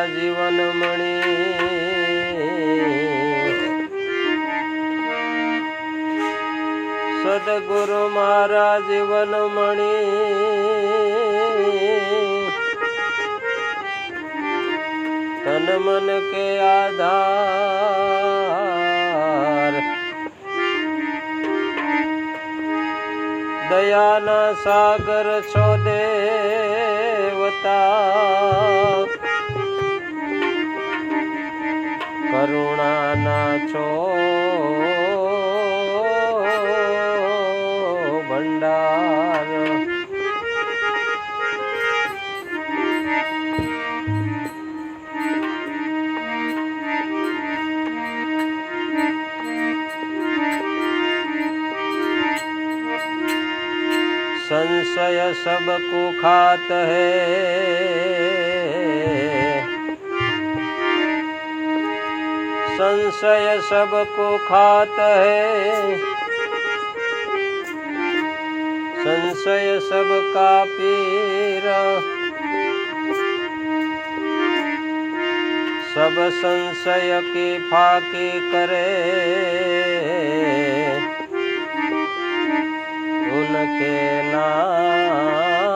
મારા જીવન સદગુરુ મારા જીવન તન મન કે આધાર. દયાના સાગર છો દેવતા. सबको खात है संशय सबको खात है संशय सबका पीर सब संशय की फाकी करे থাকে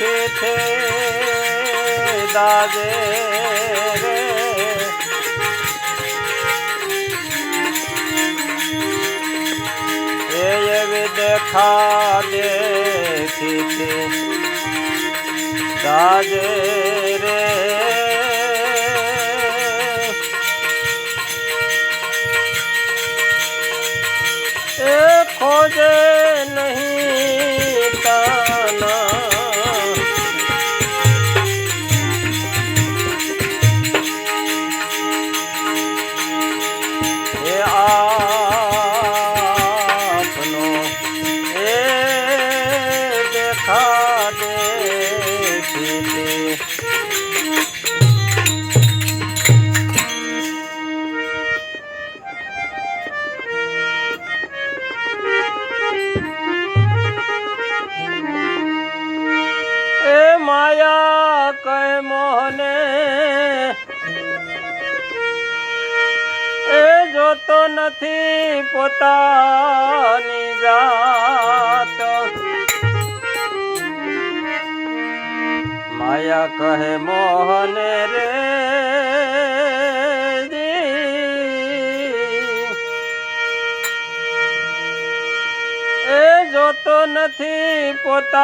છે દાદે રે. એવી દેખા દે છે દાદે રે.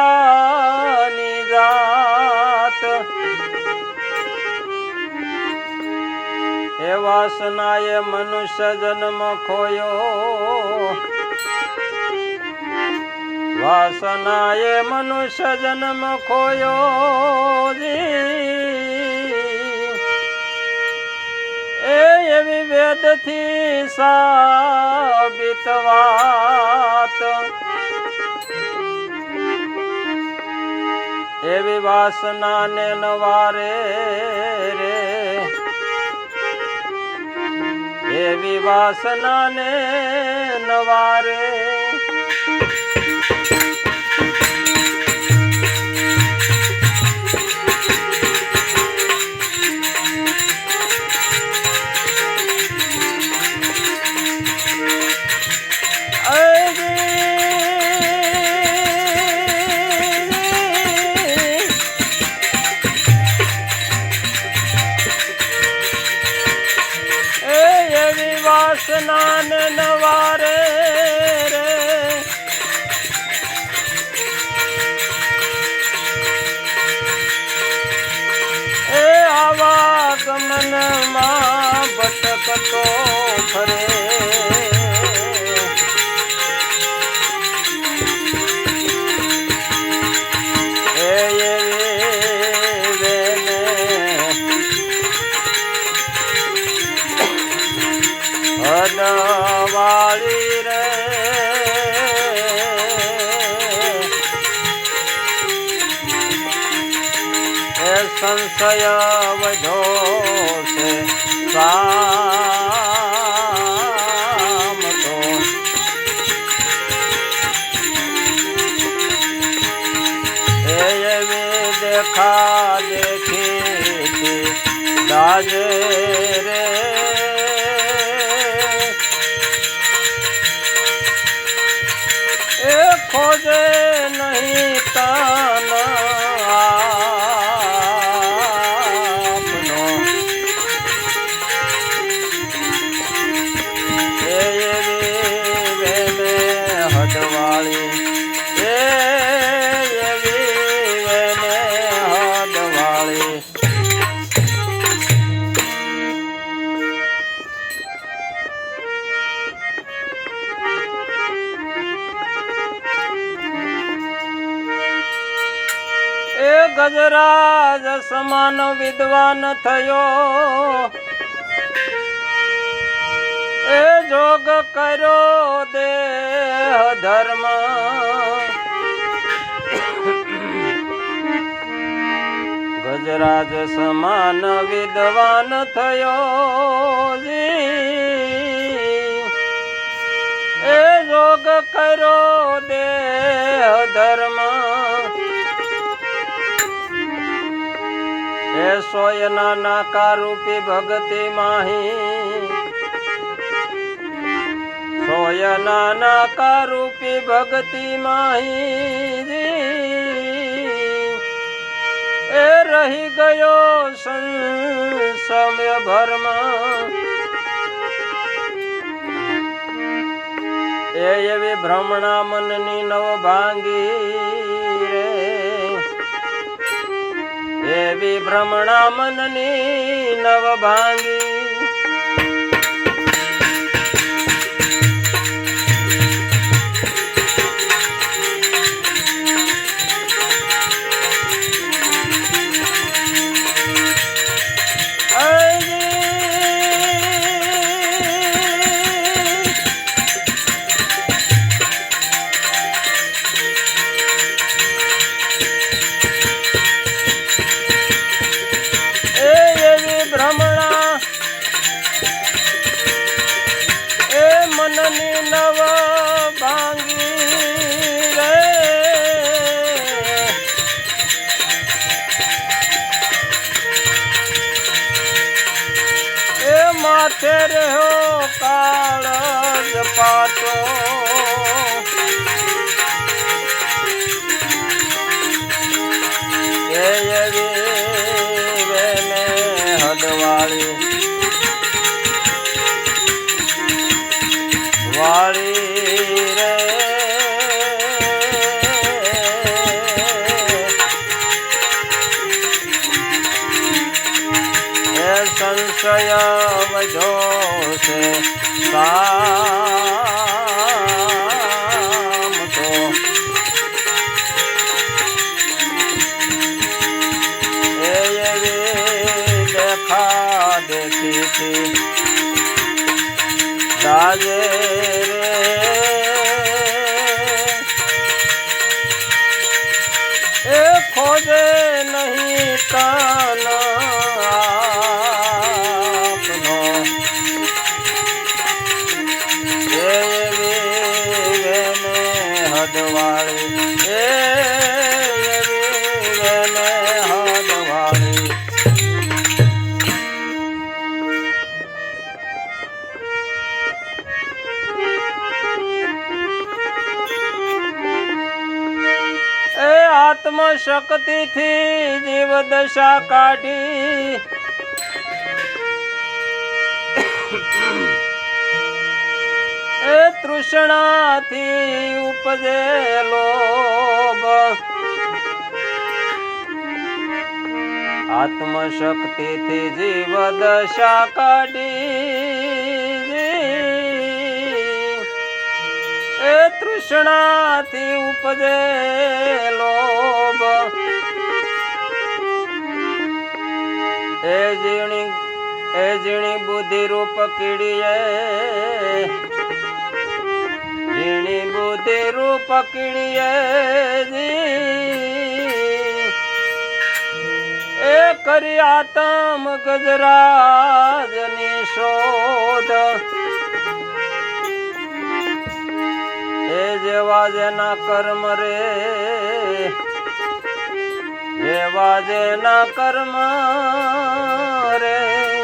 પોતાની જાત. એ વાસનાએ મનુષ્ય જન્મ ખોયો. વાસનાએ મનુષ્ય જન્મ ખોયો એ એવી વેદથી સાબિત વાત. એવી વાસનાને નવારે રે. એવી વાસનાને નવારે અનવાળી રે. એ સંશય વધો છે. એ ગજરાજ સમાન વિદ્વાન થયો. એ જોગ કર્યો દેહ ધર્મ. ગજરાજ સમાન વિદ્વાન થયો એ જોગ કર્યો દેહ ધર્મ. એ સોયના નાકા રૂપી ભગતિ માહી. સોયના નાકા રૂપી ભગતિ માહી. એ રહી ગયો સંસમ્ય ભરમાં. એ એવી ભ્રમણા મનની નવ ભાંગી. એવી ભ્રમણા મનની નવ ભાંગી ફેર્યો કાળજ પાટો. હદવાળી નહીં દશા કાઢી. એ તૃષ્ણાથી ઉપજે લોભ આત્મ શક્તિથી જીવ દશા કાઢી. એ તૃષ્ણાથી ઉપજે એ જીણી બુદ્ધિ રૂપ કીડીએ. જીણી બુદ્ધિ રૂપ કીડીએ એ કરી આતમ ગજરાજની શોધ. એ જેવા જેના કર્મ રે જેવા જેના કર્મ રે.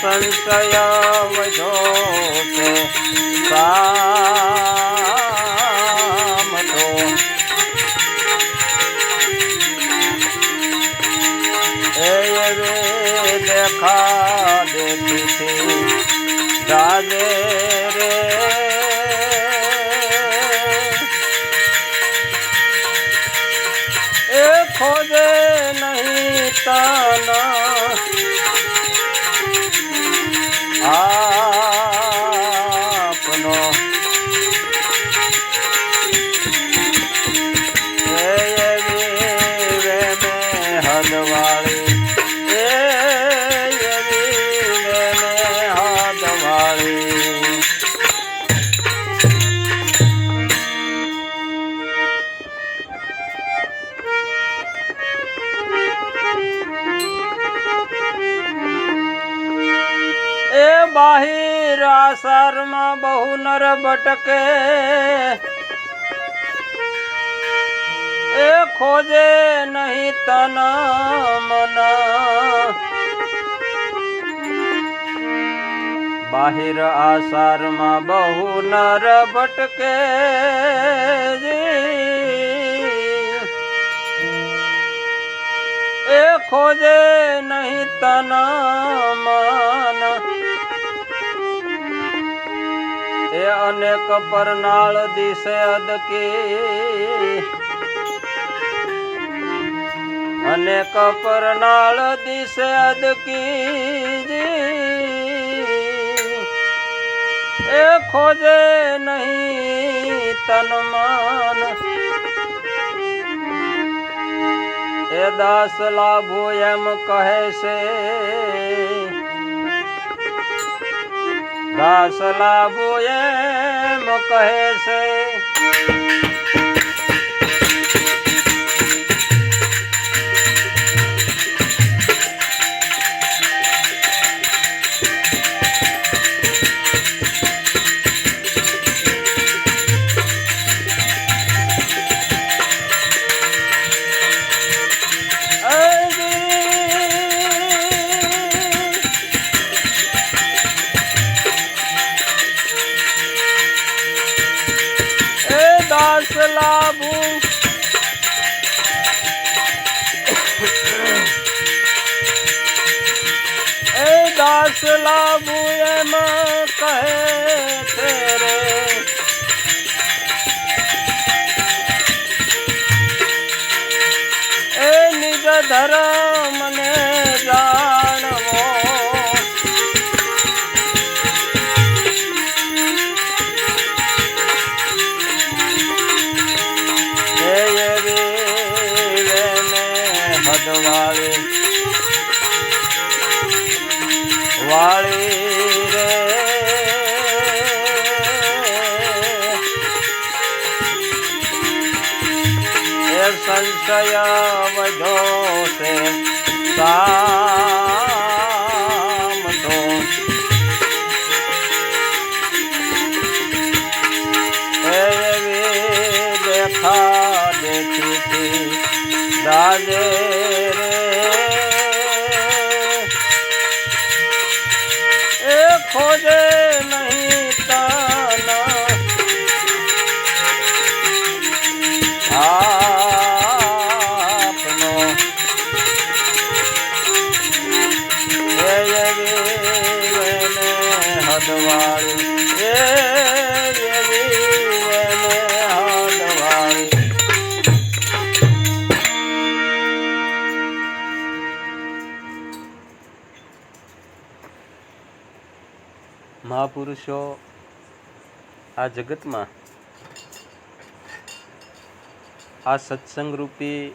સંશય વધો છે સામતો એ દેખા દેખી રાજે આસારમાં બહુ નર ભટકે એ ખોજે નહીં તન મન. બાહિર આસારમાં બહુ નર ભટકે. એ ખોજે નહીં તન મન. અનેક પરનાળ દિશે અદકી. અનેક પરનાળ દિશે અદકી એ ખોજે નહીં તન મન. એ દાસ લાભો એમ કહે છે. દાસ લાભો એમ કહે છે. એ દાસ લાભુ એમ કહે છે રે દાદે મહાપુરુષો આ જગતમાં આ સત્સંગ રૂપી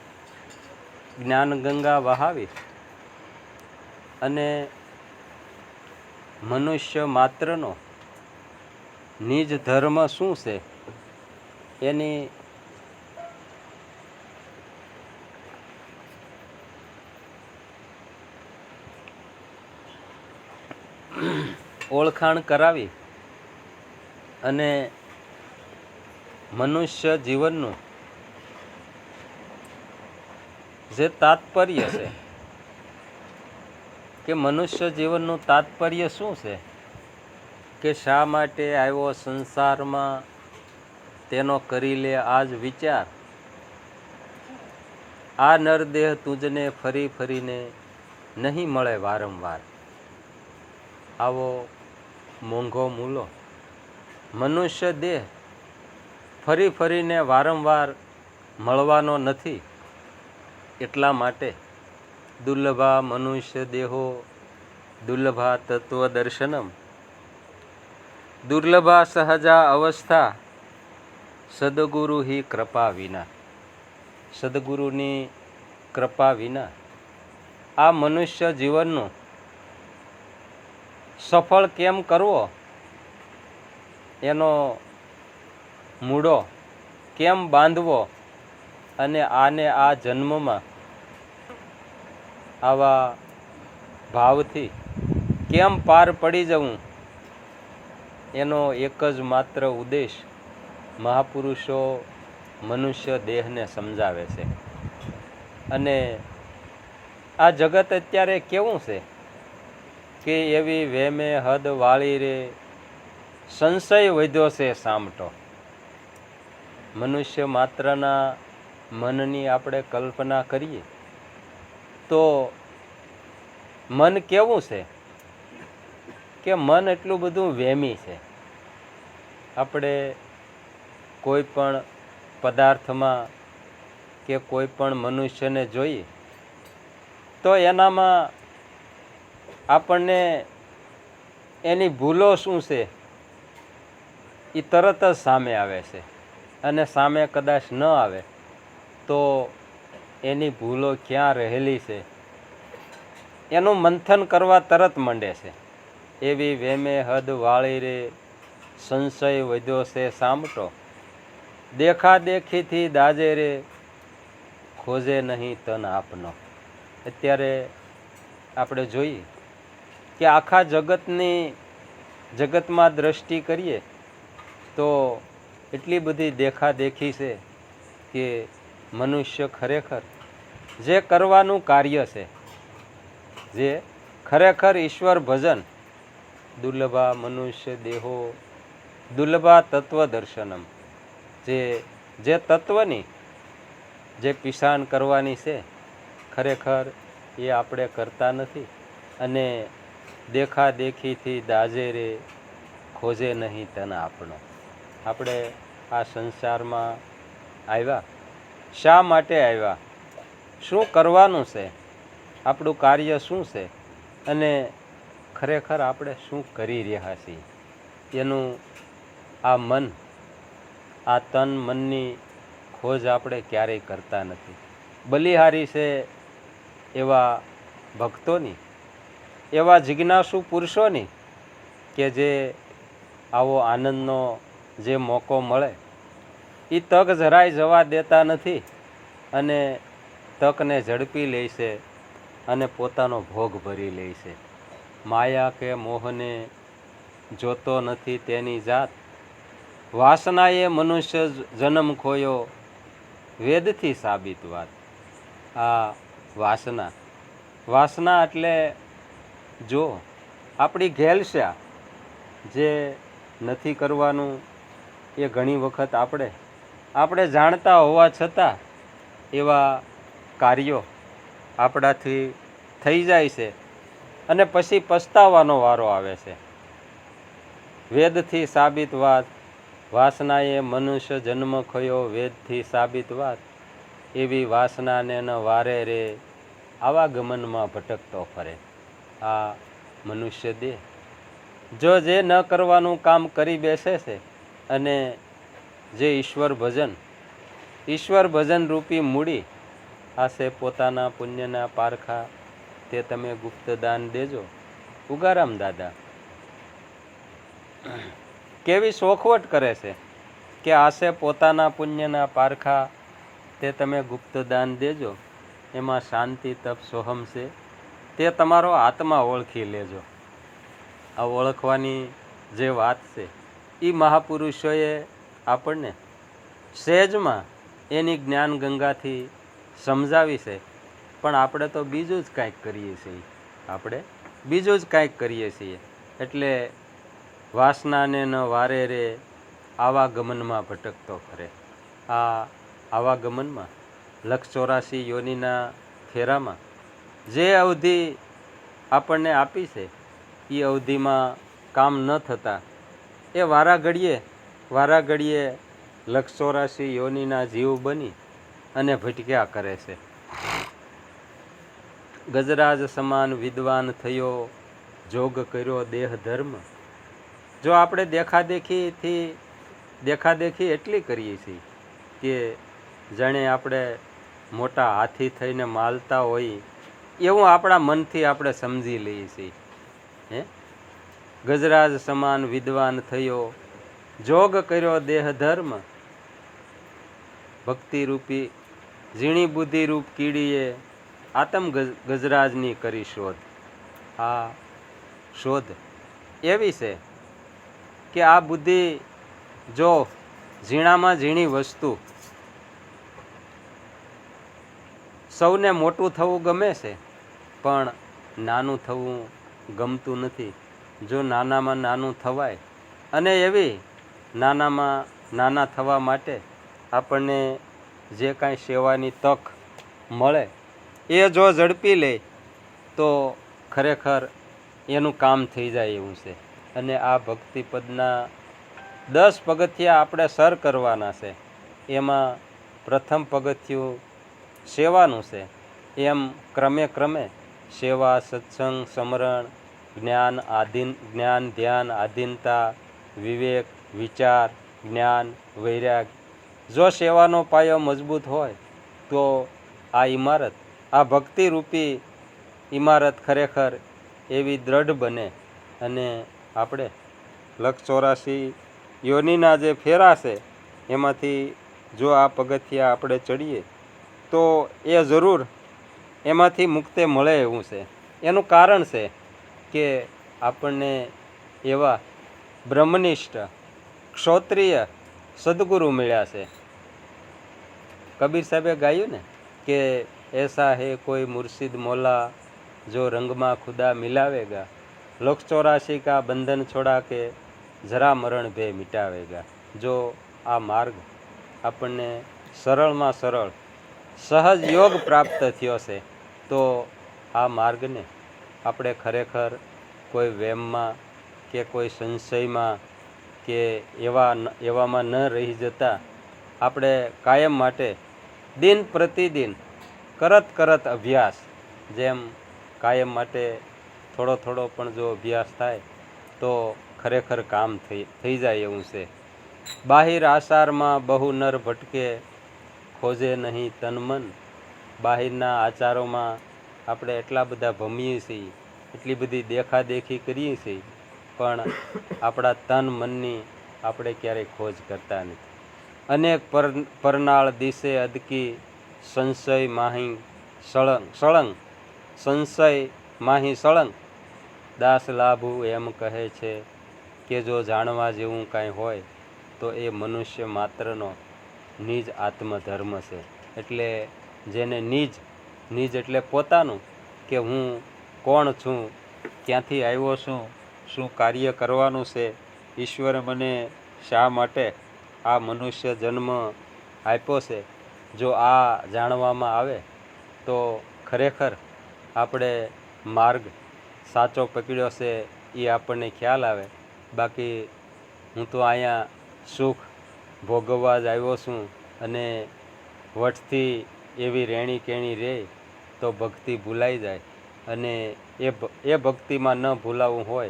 જ્ઞાન ગંગા વહાવી અને મનુષ્ય માત્રનો નિજ ધર્મ શું છે? એની ઓળખાણ કરાવી અને મનુષ્ય જીવનનું જે તાત્પર્ય છે, કે મનુષ્ય જીવનનું તાત્પર્ય શું છે, કે શા માટે આવ્યો સંસારમાં, તેનો કરી લે આજ વિચાર. આ નરદેહ તુજને ફરી ફરીને નહીં મળે વારંવાર. આવો મોંઘો મૂલો. મનુષ્ય દેહ ફરી ફરીને વારંવાર મળવાનો નથી. એટલા માટે દુર્લભા મનુષ્ય દેહો દુર્લભા તત્વ દર્શનમ દુર્લભા સહજા અવસ્થા સદગુરુ હિ કૃપા વિના. સદગુરુની કૃપા વિના આ મનુષ્ય જીવનનું સફળ કેમ કરવો? એનો મૂળો કેમ બાંધવો? અને આને આ જન્મમાં આવા ભાવથી કેમ પાર પડી જવું? એનો એક જ માત્ર ઉદ્દેશ મહાપુરુષો મનુષ્ય દેહને સમજાવે છે. અને આ જગત અત્યારે કેવું છે? કે એવી વેમે હદ વાળી રે. સંશય વધ્યો છે સામટો. મનુષ્ય માત્રના મનની આપણે કલ્પના કરીએ તો મન કેવું છે? કે મન એટલું બધું વેમી છે. આપણે કોઈ પણ પદાર્થમાં કે કોઈ પણ મનુષ્યને જોઈએ તો એનામાં આપણને એની ભૂલો શું છે? એ તરત જ સામે આવે છે. અને સામે કદાચ ન આવે, તો એની ભૂલો ક્યાં રહેલી છે? એનું મંથન કરવા તરત મંડે છે. એવી વેમે હદ વાળી રે સંશય વધ્યો છે સામટો. દેખા દેખીથી દાજે રે, ખોજે નહીં તન આપનો. અત્યારે આપણે જોઈએ. કે આખા જગતની જગતમાં દ્રષ્ટિ કરીએ, તો એટલી બધી દેખાદેખી છે કે મનુષ્ય ખરેખર જે કરવાનું કાર્ય છે, જે ખરેખર ઈશ્વર ભજન, દુર્લભા મનુષ્ય દેહો, દુર્લભા તત્વ દર્શનમ, જે જે તત્વની જે પિસાણ કરવાની છે, ખરેખર એ આપણે કરતા નથી. અને દેખા દેખીથી દાજે ખોજે નહીં તને આપણો આપણે આ સંસારમાં આવ્યા? શા માટે આવ્યા? શું કરવાનું છે? આપણું કાર્ય શું છે? અને ખરેખર આપણે શું કરી રહ્યા છીએ? એનું આ મન, આ તન મનની ખોજ આપણે ક્યારેય કરતા નથી. બલિહારી છે એવા ભક્તોની? એવા જિજ્ઞાસુ પુરુષોની કે જે આવો આનંદનો જે મોકો મળે એ તક જરાય જવા દેતા નથી અને તકને ઝડપી લે છે અને પોતાનો ભોગ ભરી લે છે. માયા કે મોહને જોતો નથી તેની જાત. વાસનાએ મનુષ્ય જન્મ ખોયો વેદથી સાબિત વાત. આ વાસના. વાસના એટલે જો, આપણી ઘેલશા જે નથી કરવાનું એ ઘણી વખત આપણે આપણે જાણતા હોવા છતાં એવા કાર્યો આપણાથી થઈ જાય છે અને પછી પસ્તાવાનો વારો આવે છે. વેદથી સાબિત વાત, વાસનાએ મનુષ્ય જન્મ ખયો વેદથી સાબિત વાત, એવી વાસનાને ન વારે રે, આવા ગમનમાં ભટકતો ફરે. આ મનુષ્ય દેહ. જો જે ન કરવાનું કામ કરી બેસે છે અને જે ઈશ્વર ભજન ઈશ્વર ભજન રૂપી મૂડી આશે પોતાના પુણ્યના પારખા, તે તમે ગુપ્ત દાન દેજો. ઉગારામ દાદા. કેવી શોખવટ કરે છે કે આશે પોતાના પુણ્યના પારખા, તે તમે ગુપ્ત દાન દેજો. એમાં શાંતિ, તપ, સોહમ છે. તે તમારો આત્મા ઓળખી લેજો. આ ઓળખવાની જે વાત છે એ મહાપુરુષોએ આપણને સહેજમાં એની જ્ઞાન ગંગાથી સમજાવી છે. પણ આપણે તો બીજું જ કાંઈક કરીએ છીએ. આપણે બીજું જ કાંઈક કરીએ છીએ. એટલે વાસનાને ન વારે રે, આવાગમનમાં ભટકતો ફરે. આ આવા ગમનમાં લક્ષ ચોરાસી યોનિના ફેરામાં જે અવધિ આપણને આપી છે એ અવધિમાં કામ ન થતાં, એ વારા ઘડીએ વારા ઘડીએ લક્ષ યોનિના જીવ બની અને ભટક્યા કરે છે. ગજરાજ સમાન વિદ્વાન થયો, જોગ કર્યો દેહ ધર્મ જો આપણે દેખાદેખીથી, દેખાદેખી એટલી કરીએ છીએ કે જાણે આપણે મોટા હાથી થઈને માલતા હોઈએ એવું આપણા મનથી આપણે સમજી લઈએ છીએ. હે? ગજરાજ સમાન વિદ્વાન થયો, જોગ કર્યો દેહ ધર્મ. ભક્તિરૂપી, ઝીણી બુદ્ધિરૂપ કીડીએ આતમ ગજ- ગજરાજની કરી શોધ. આ શોધ એવી છે કે આ બુદ્ધિ જો ઝીણામાં ઝીણી વસ્તુ સૌને મોટું થવું ગમે છે પણ નાનું થવું ગમતું નથી. જો નાનામાં નાનું થવાય, અને એવી નાનામાં નાના થવા માટે આપણને જે કાંઈ સેવાની તક મળે, એ જો ઝડપી લે, તો ખરેખર એનું કામ થઈ જાય એવું છે. અને આ ભક્તિપદના દસ પગથિયા આપણે સર કરવાના છે. એમાં પ્રથમ પગથિયું સેવાનું છે. એમ ક્રમે ક્રમે સેવા, સત્સંગ, સમરણ, જ્ઞાન આધીન જ્ઞાન, ધ્યાન, આધીનતા, વિવેક, વિચાર, જ્ઞાન, વૈરાગ. જો સેવાનો પાયો મજબૂત હોય, તો આ ઇમારત આ ભક્તિરૂપી ઇમારત ખરેખર એવી દ્રઢ બને અને આપણે લક્ષ ચોરાસી યોનિના જે ફેરા છે, એમાંથી જો આ પગથિયા આપણે ચડીએ, તો એ જરૂર એમાંથી મુક્તે મળે એવું છે. એનું કારણ છે કે આપણને એવા બ્રહ્મનિષ્ઠ, ક્ષોત્રિય સદગુરુ મળ્યા છે. કબીર સાહેબે ગાયું ને કે એસા હે કોઈ મુર્શિદ મોલા જો રંગમાં ખુદા મિલાવેગા. લોક ચોરાશી કા બંધન છોડા કે જરા મરણ ભે મિટાવેગા. જો આ માર્ગ આપણને સરળમાં સરળ, સહજ યોગ પ્રાપ્ત થયો છે. તો આ માર્ગને આપણે ખરેખર કોઈ વેમમાં કે કોઈ સંશયમાં કે એવા એવામાં ન રહી જતા આપણે કાયમ માટે દિન પ્રતિદિન કરત કરત અભ્યાસ જેમ કાયમ માટે થોડો થોડો પણ જો અભ્યાસ થાય તો ખરેખર કામ થઈ થઈ જાય એવું છે. બાહિર આસારમાં બહુ નર ભટકે, ખોજે નહીં તન મન. બાહિરના આચારોમાં આપણે એટલા બધા ભમીએ છીએ, એટલી બધી દેખાદેખી કરીએ છીએ, પણ આપણા તન મનની આપણે ક્યારેય ખોજ કરતા નથી. અનેક પર, પરનાળ દિશે અદકી સંશય માહી સળંગ સળંગ, સંશય માહી સળંગ. દાસ લાભુ એમ કહે છે કે જો જાણવા જેવું કાંઈ હોય, તો એ મનુષ્ય માત્રનો નિજ આત્મધર્મ છે. એટલે જેને નિજ નિજ એટલે પોતાનું, કે હું કોણ છું, ક્યાંથી આવ્યો છું, શું કાર્ય કરવાનું છે, ઈશ્વરે મને શા માટે આ મનુષ્ય જન્મ આપ્યો છે, જો આ જાણવામાં આવે, તો ખરેખર આપણે માર્ગ સાચો પકડ્યો છે, એ આપણને ખ્યાલ આવે. બાકી હું તો અહીંયા સુખ ભોગવવા જ આવ્યો છું અને વટથી એવી રેણી કેણી રહે તો ભક્તિ ભૂલાઈ જાય. અને એ એ ભક્તિમાં ન ભૂલાવું હોય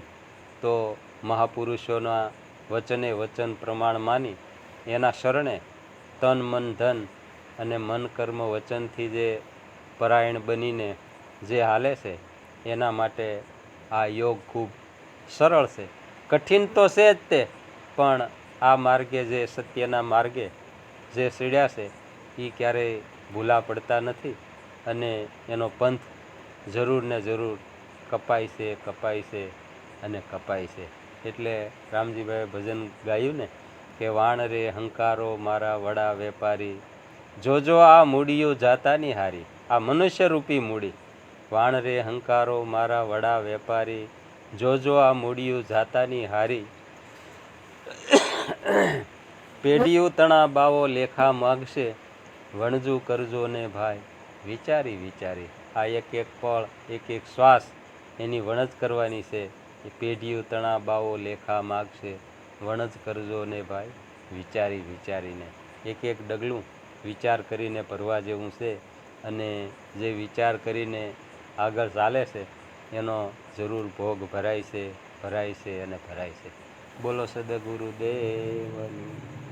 તો મહાપુરુષોના વચને વચન પ્રમાણ માની એના શરણે તન, મન, ધન અને મન કર્મ વચનથી જે પરાયણ બનીને જે હાલે છે એના માટે આ યોગ ખૂબ સરળ છે. કઠિન તો છે જ તે, પણ આ માર્ગે જે સત્યના માર્ગે જે સીડ્યા છે એ ક્યારેય ભૂલા પડતા નથી અને એનો પંથ જરૂર ને જરૂર કપાય છે કપાય છે અને કપાય છે. એટલે રામજીભાઈએ ભજન ગાયું ને કે, વાણ રે હંકારો મારા વડા વેપારી, જોજો આ મૂડીઓ જાતાની હારી, આ મનુષ્યરૂપી મૂડી. વાણ રે હંકારો મારા વડા વેપારી, જોજો આ મૂડીઓ જાતાની હારી. પેઢીઓ તણા બાવો લેખા માગશે વણજુ કરજો ને ભાઈ. વિચારી વિચારી. આ એક એક પળ, એક એક શ્વાસ એની વણજ કરવાની છે. એ પેઢીઓ તણાબાઓ લેખા માગશે. વણજ કરજો ને ભાઈ. વિચારી, વિચારીને. એક એક ડગલું વિચાર કરીને ભરવા જેવું છે અને જે વિચાર કરીને આગળ ચાલે છે, એનો જરૂર ભોગ ભરાય છે ભરાય છે અને ભરાય છે. બોલો સદગુરુદેવની